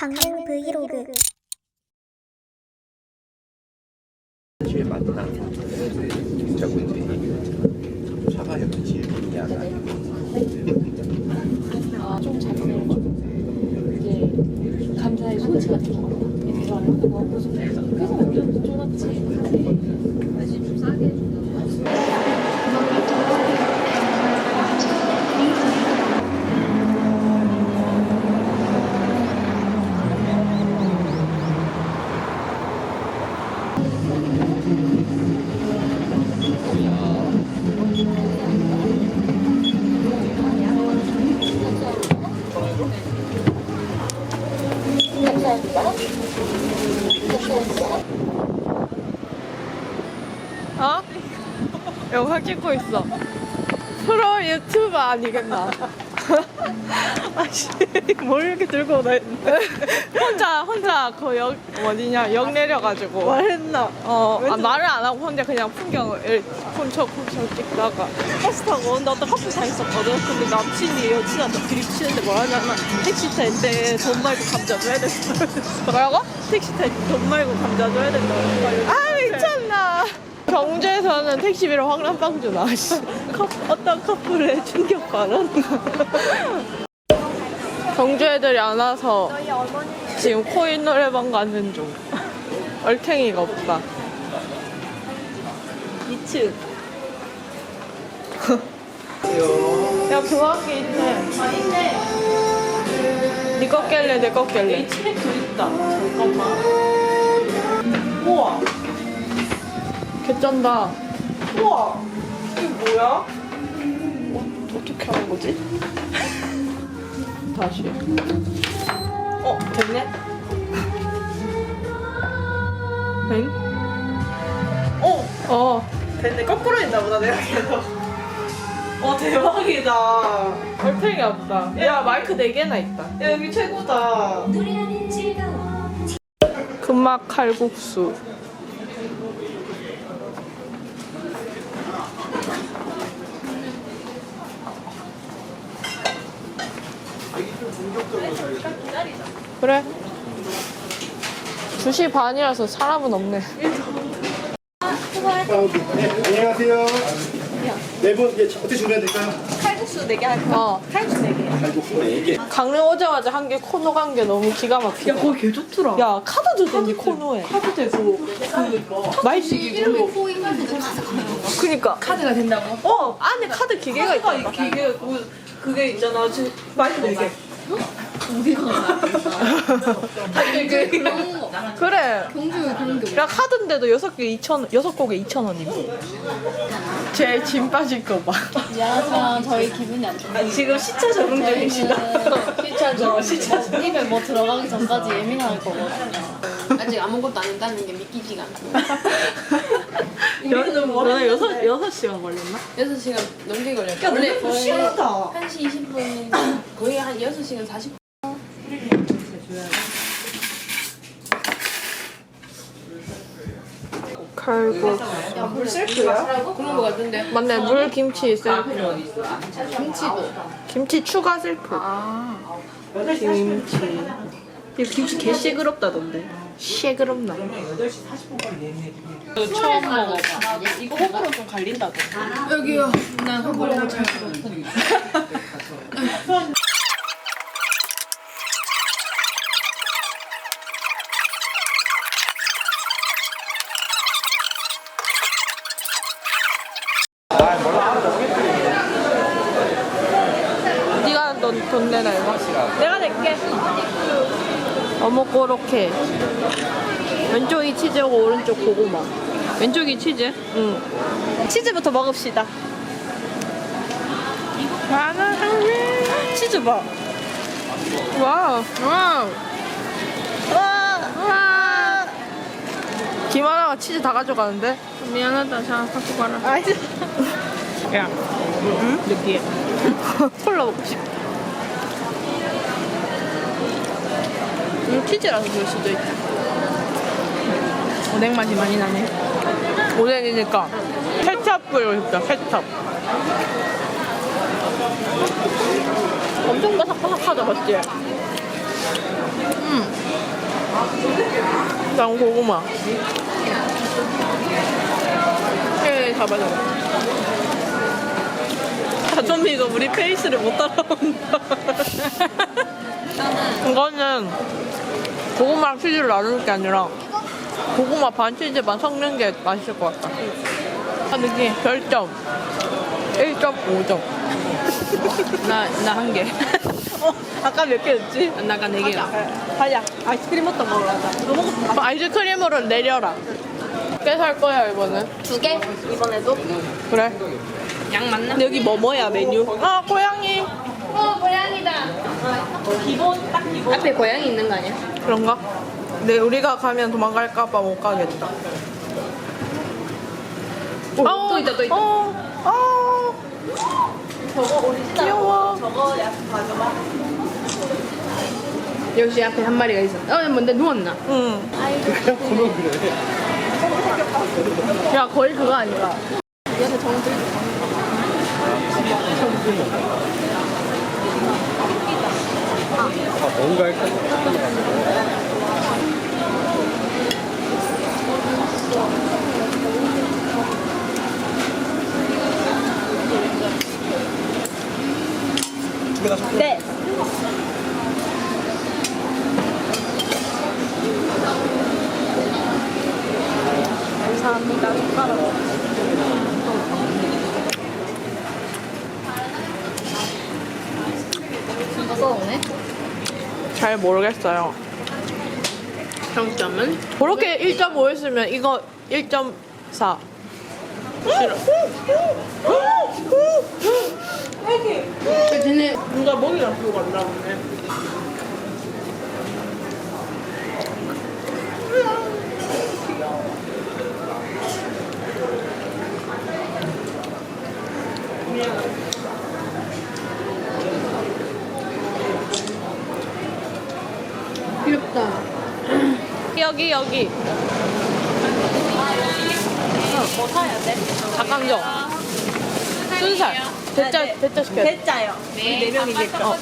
강릉 브이로그 제일 많다. 자군들이 사과역이 제일 중요하다. 좀 작은 거 이제 감자의 소치 같은 거 이렇게 들어가는 거 그래서 그래서 완전 쫄았지 맛이 좀 싸게 해준다 어? 영상 찍고 있어. 프로 아니겠나? 아씨, 뭘 이렇게 들고 다니는데? 혼자, 혼자 그 역, 어디냐, 역 내려가지고. 말했나? 어, 아, 말을 안 하고 혼자 그냥 풍경을 훔쳐 훔쳐 찍다가 버스 타고 커피 사 있었거든. 근데 남친이 여친한테 드립치는데 뭐라냐면 택시 탈 때 돈 말고 감자 줘야 된다. 뭐라고? 택시 탈 때 돈 말고 감자 줘야 된다. 아. 경주에서는 택시비를 황란빵 주나. 씨. 커- 어떤 커플의 충격 발언. 경주 애들이 안 와서 지금 코인 노래방 가는 중. 얼탱이가 없다. 2층. 야, 교환기 있네. 아, 있네. 니거 깰래, 내거 깰래. HM도 있다. 잠깐만. 우와. 개쩐다. 우와. 이게 뭐야? 어, 어떻게 하는 거지? 다시. 어, 됐네? 엥? 어! 어. 됐네. 거꾸로 했나 보다, 내가 계속. 어, 대박이다. 얼탱이 없다. 야, 마이크 4개나 있다. 야, 여기 최고다. 금막 칼국수. 그래. 2시 반이라서 사람은 없네. 네, 안녕하세요. 네 분, 이제 어떻게 준비해야 될까요? 칼국수 4개 할 거야. 어, 칼국수 4개. 칼국수 4개. 강릉 오자마자 한 게 코노 간게 너무 기가 막히다. 야, 거기 개 좋더라. 야, 카드도 되니 코노에. 카드 되고, 그, 말식이고. 그니까. 카드가 된다고? 어, 안에 카드 기계가 있다. 기계, 그, 그게 있잖아. 지금 마이크 4개. 그래. 경주 그런 게 야, 카드인데도 6개 2천, 6곡에 2,000원이고. 제짐 빠질 거 봐. 미안하지만 저희 기분이 안 좋아요 지금 시차 적응 중이시다. 시차 좀 입에 뭐 들어가기 전까지 예민할 거거든요 아직 아무것도 안 한다는 게 믿기지가 않아 요 너는 여섯 여섯 시간 걸렸나? 6시간 넘게 걸려요 야, 너네 좀 심하다. 1시 20분 거의 한 6시간 40분. 칼국. 야 물 셀프야? 그런 거 같은데. 맞네 물 김치 셀프. 김치도. 김치 추가 셀프. 아. 김치 이 김치 개 시끄럽다던데. 시끄럽나? 처음 먹어 이거 호불호 좀 갈린다던데. 여기요. 난 호불호를 잘 들어 네가 돈, 돈 내나 이거? 내가 낼게 어묵 고로케 왼쪽이 치즈고 오른쪽 고구마. 왼쪽이 치즈? 응. 치즈부터 먹읍시다. 나는 치즈 봐. 와우. 와우. 와. 김하나가 치즈 다 가져가는데? 미안하다. 자 갖고 가라. 아이스 야 응? 느끼해. 콜라 먹고 싶다 치즈라서 그럴 수도 있다 오뎅 맛이 많이 나네 오뎅이니까 케찹 뿌리고 싶다 케찹 엄청 바삭바삭하다 맞지? 난 고구마. 예, 잡아줘. 다tom이가 우리 페이스를 못 따라온다. 이거는 고구마랑 치즈를 나눌 게 아니라 고구마 반 치즈 반 섞는 게 맛있을 것 같다. 아, 느낌 별점 1.5점. 나, 나 한 개. 어, 아까 몇 개였지? 나 아까 네 개야. 가자. 아이스크림부터 먹으러 가자. 너 먹었어? 아이스크림으로 내려라. 꽤 살 거야, 이번엔. 두 개? 이번에도? 그래. 양 맞나? 근데 여기 뭐 뭐야, 메뉴? 아, 고양이. 어, 고양이다. 기본, 딱 기본. 앞에 고양이 있는 거 아니야? 그런가? 네, 우리가 가면 도망갈까봐 못 가겠다. 오, 또 있다, 또 있다. 어, 어, 저거 오리지널. 귀여워. 저거 약간 가져봐. 역시 앞에 한 마리가 있어. 어, 뭔데 누웠나? 응. 그냥 보면 그래. 야, 거의 그거 아니라. 얘는 정들. 아, 뭔가 할까? 네. 감사합니다. 숟가락. 이거 써오네? 잘 모르겠어요. 평점은? 그렇게 1.5였으면 이거 1.4. 싫어. 쟤네 누가 먹이랑 들고 간다 보네. 귀엽 여기 여기. 뭐 사야 돼? 닭강정. 순살. 대짜 대짜 시켜. 대짜요. 네, 네 명이니까. 어.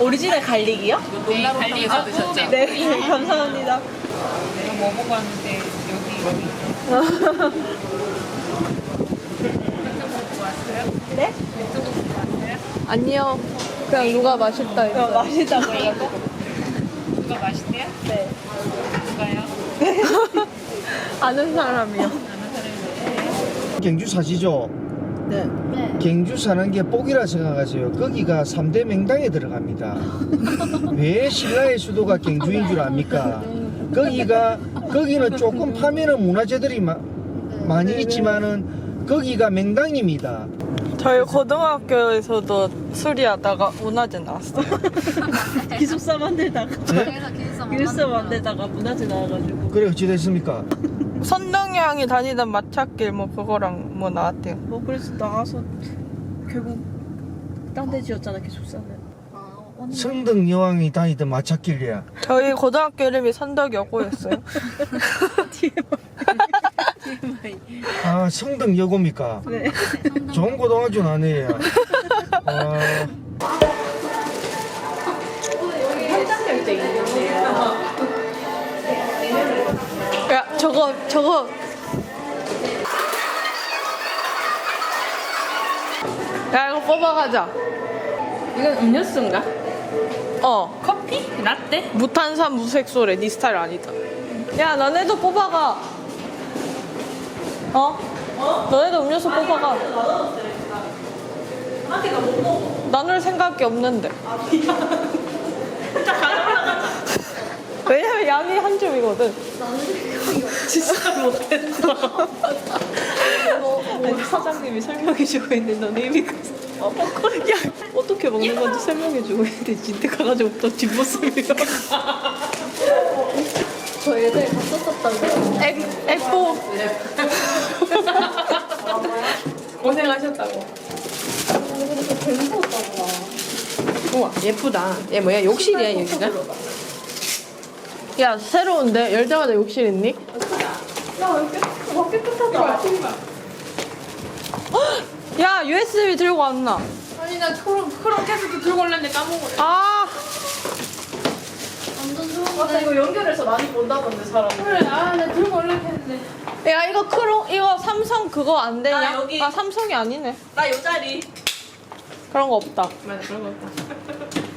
오리지널 갈릭이요? 네, 갈리가 드셨죠? 네, 감사합니다. 내가 뭐 먹고 왔는데 여기 여기 네? 아니요. 그냥 누가 맛있다 어, 했어. 맛있다고 해가지고. 누가 맛있대요? 네. 누가요? 아는 사람이요. 경주 사시죠? 네. 경주 사는 게 복이라 생각하세요. 거기가 3대 명당에 들어갑니다. 왜 신라의 수도가 경주인 줄 압니까? 거기가 거기는 조금 파면은 문화재들이 마- 많이 있지만은 거기가 명당입니다. 저희 고등학교에서도 수리하다가 문화재 나왔어요. 기숙사 만들다가. 네? 기숙사 만들다가 문화재 나와가지고. 그래 어찌 됐습니까? 선동양이 다니던 마차길 뭐 그거랑 뭐 나왔대요. 뭐 그래서 나가서 결국 딴 데 지었잖아, 기숙사는. 성덕 여왕이 다니던 마차길이야. 저희 고등학교 이름이 선덕여고였어요. 아 성덕 여고입니까? 네. 좋은 고등학교 아니에요. 아, 야 저거 저거. 야 이거 뽑아가자. 이건 음료수인가? 어. 커피? 라떼? 무탄산 무색소래 네 스타일 아니다. 야 너네도 뽑아가. 어? 너네도 음료수 뽑아가. 나눌 생각이 없는데. 왜냐면 양이 한 줌이거든. 진짜 못했어. 아니, 사장님이 설명해주고 있는데 너네 이미 그 어. 야, 어떻게 먹는 건지 설명해주고 있는데 진짜 가가지고 또 뒷모습이야. 저 예전에 갔었었던 액, 액보. 고생하셨다고. 우와, 예쁘다. 얘 뭐야, 욕실이야, 여기가? 야, 새로운데? 열 때마다 욕실 있니? 야, USB 들고 왔나? 아니 나 크롬 크롬 캐스트 들고 올랬는데 까먹었네 아, 맞아 이거 연결해서 많이 본다던데 사람들. 그래, 아, 나 들고 올려고 했는데. 야 이거 크롱 이거 삼성 그거 안 되냐? 아, 여기. 아 삼성이 아니네. 나 요 자리. 그런 거 없다. 맞아 그런 거 없다.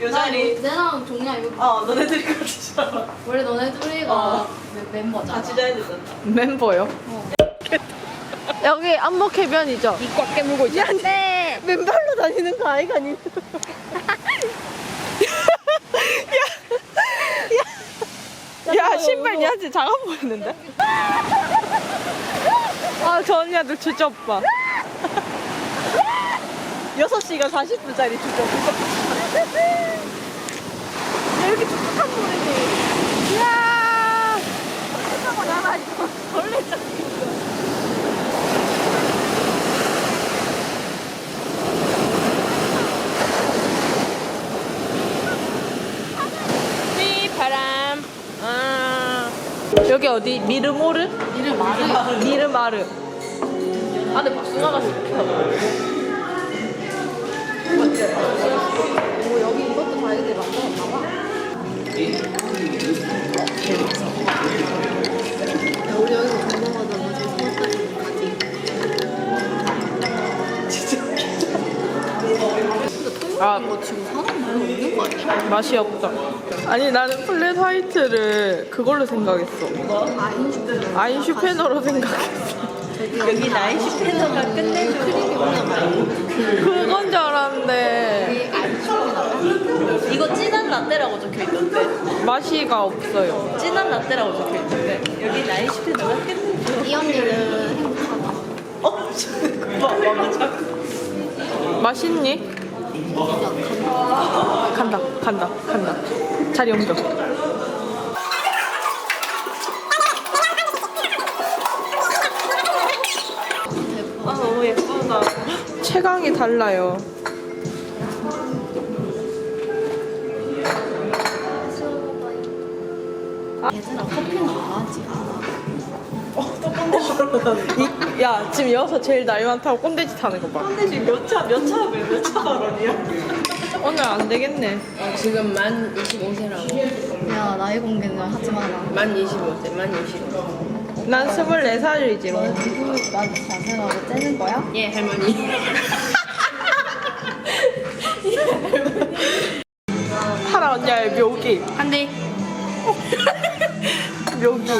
요 자리. 내랑 종이야, 이거. 어 너네들이 같이 자. 원래 너네 둘이가 어. 멤- 멤버잖아. 같이 자야 된다. 멤버요. 여기 안목 해변이죠. 이꽉 깨물고 있잖아. 네. 맨발로 다니는 거 아이가 니. 야, 신발 니한테 작아 보이는데? 아, 저 언니들 진짜 오빠. 6시간 40분짜리 주죠. 야, 여기 촉촉한 물이지. 이야. 촉촉하고 나가 이거 벌레 짱. 이 바람. 아. 여기 어디? 미르모르? 말해. 미르마르. 안에 박수나가 좋다. 뭐 여기 이것도 봐야 돼, 맞아? 봐봐. 야, 우리 여기서 건너가자마자 서울까지 가지. 아, 뭐 지금 사람 별로 없는 거 아니야? 맛이 없다. 아니 나는 플랫 화이트를 그걸로 생각했어. 아인슈페너로 생각했어. 여기 나인 슈페너가 끝내줘. 그건 줄 알았는데 이거 진한 라떼라고 적혀 있던데. 맛이가 없어요. 진한 라떼라고 적혀 있던데. 여기 나인 슈페너가 끝내줘. 이 언니는 행복하다. 어? 봐, 맞아. 맛있니? 간다, 간다, 간다. 자리 옮겨. 아 너무 예쁘다. 체감이 달라요. 얘들아, 커피는 나가지 않아. 이, 야 지금 여기서 제일 나이 많다고 꼰대짓 하는 거 봐. 근데 지금 몇 차, 몇 차, 몇 차 발언이야? 오늘 안 되겠네. 지금 만 25세라고. 야, 나이 공개는 하지 마라. 만 25세, 만 25세. 난 24살이지. 너 지금 나한테 자세라고 째는 거야? 예, 할머니. 하라 언니의 묘기. 한 대. 묘기. 네,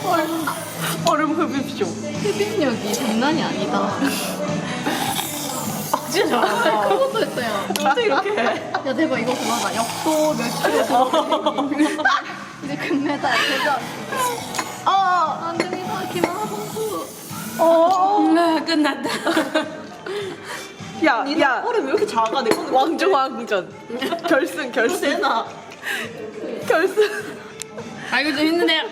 이제 얼음 흡입쇼. 흡입력이 장난이 아니다. 진짜 잘한다. 그것도 했어요. 어떻게 이렇게 해? 야, 대박, 이거 그거다. 역도 몇 킬로 이제 금메달, 대전. 어! 안 됩니다, 김하나 선수. 아, 끝났다. 야, 야. 얼음 왜 이렇게 작아? 내 거는 왕중 왕전. 결승 결승 세나. 결승. 알고 좀 힘드네요.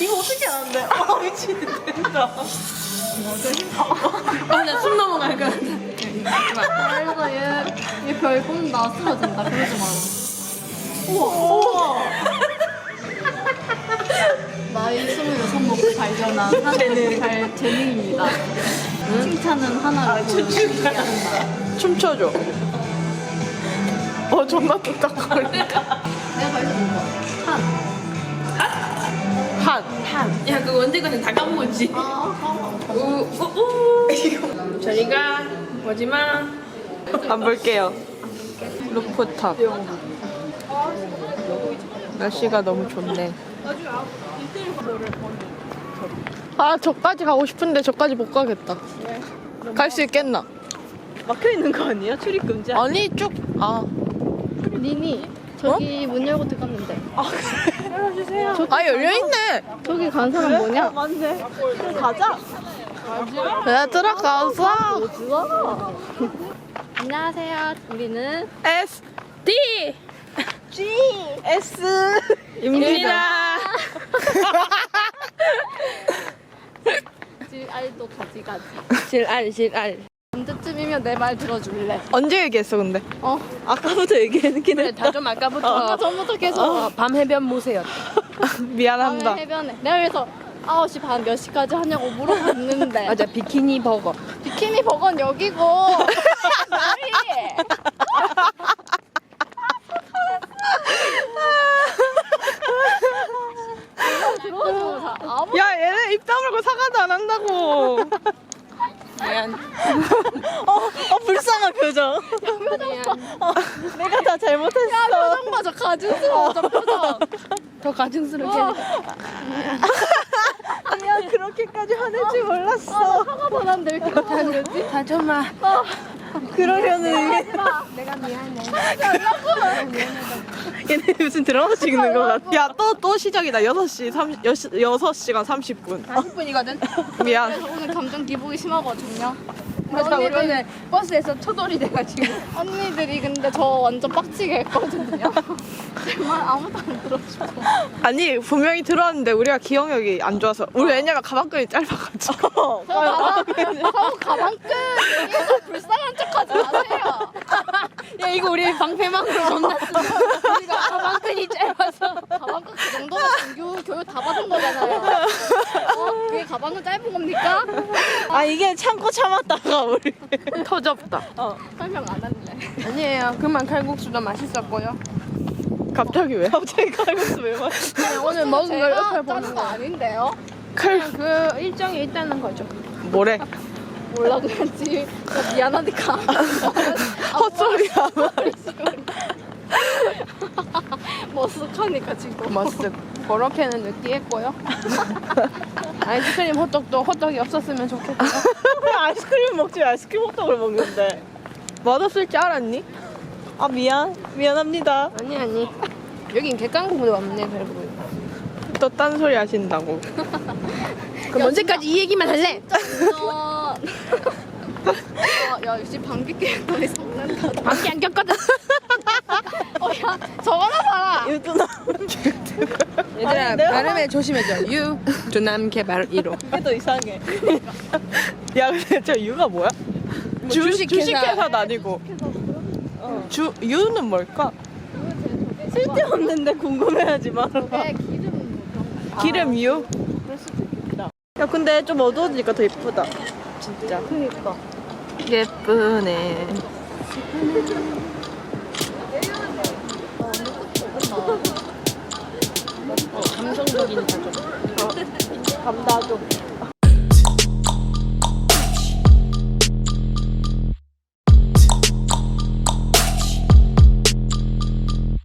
이거 어떻게 하는데? 아 미친 된다. 아, 나 숨 넘어갈 것 같아. 그래서 얘, 얘 별본다, 쓰러진다, 그러지 마라. 우와. 나이 26 발견한 하나의 발 재능입니다. 칭찬은 하나로 보여주기 한다. 춤춰줘. 어 존나 뚝딱거려. 내가 본 거. 한. 한. 야, 그거 언제까지 다 까먹었지? 아, 까먹어. 우, 우, 우. 저리가, 보지 마. 안 볼게요. 루프탑. 날씨가 너무 좋네. 아 저까지 가고 싶은데 저까지 못 가겠다. 갈 수 있겠나? 막혀 있는 거 아니야? 출입 금지. 아니 쭉. 아. 니니, 저기 문 열고 들어갔는데. 아 열려 있네. 저기 간 사람 뭐냐? 맞네. 그럼 가자. 얘들아 가자. 좋아. 안녕하세요. 우리는 S D G S. 입니다. 질 알도 가지가지. 실알 실알. 언제쯤이면 내 말 들어줄래? 언제 얘기했어 근데? 어. 아까부터 얘기했긴 그래, 했다. 다좀 아까부터. 아까 전부터 계속 어, 밤 해변 모세요. 미안합니다. 밤에 해변에. 내가 그래서 9시 반 몇 시까지 하냐고 물어봤는데 맞아 비키니 버거. 비키니 버거는 여기고 머리 들어줘 자 아무 야 얘네 입 다물고 사과도 안 한다고. 어 불쌍한 표정. 어, 내가 다 잘못했어. 표정 봐줘 가증스러워 저 표정 더 가증스럽게. 아니야 그렇게까지 화낼 줄 몰랐어. 화가 더 난데 왜 이렇게 화가 나지? 다좀마. 그러려는 이게 내가 미안해 얘네 무슨 드라마 찍는 거 같아. 야 또 또 시작이다. 6시 30 6시간 30분. 40분이거든 미안. 그래서 오늘 감정 기복이 심하거든요 맞아 우리 오늘 버스에서 초돌이 돼가지고. 언니들이 근데 저 완전 빡치게 했거든요. 정말 아무도 안 들어주고. 아니 분명히 들어왔는데 우리가 기억력이 안 좋아서. 우리 왜냐면 가방끈이 짧아가지고. 저 가방, 저 가방끈. 여기서 불쌍한 척하지 마세요. 야 이거 우리 방패망으로 존나 우리가 가방끈이 짧아서. 가방끈 그 정도면 정규 교육 다 받은 거잖아요. 어? 그게 가방끈 짧은 겁니까? 아 이게 참고 참았다가 우리. 터졌다. 설명 안 할래 아니에요. 그만 칼국수도 맛있었고요. 갑자기 왜? 갑자기 칼국수 왜 마시? 그냥 오늘 먹은 걸 옆에 보는 짜는 거 거 아닌데요? 칼... 그 일정이 있다는 거죠. 뭐래? 몰라 그랬지. 나 미안하니까. 헛소리야 머쓱하니까 지금. 머쓱 그렇게는 느끼했고요. 아이스크림 호떡도 호떡이 없었으면 좋겠고요 아이스크림 먹지 왜 아이스크림 호떡을 먹는데. 맛없을 줄 알았니? 아 미안 미안합니다. 아니 아니 여긴 객강국도 없네 결국은 또 딴소리 하신다고 그럼 언제까지 이 얘기만 할래? 어, 야 역시 방귀 뀌는 놈이 성난다 밖에 안 꼈거든 어 야 저거나 봐라 유준아 얘들아 발음에 조심해줘 유 조남 개발 1호 이게 더 이상해. 야 근데 저 유가 뭐야? 주, 주식회사. 주식회사도 아니고. 주 유는 뭘까? 쓸데없는데 궁금해하지 마라. 내 기름은 뭐거 기름 유? 야 근데 좀 어두워지니까 더 예쁘다. 진짜. 그니까 예쁘네 감성적인 가족 감다도.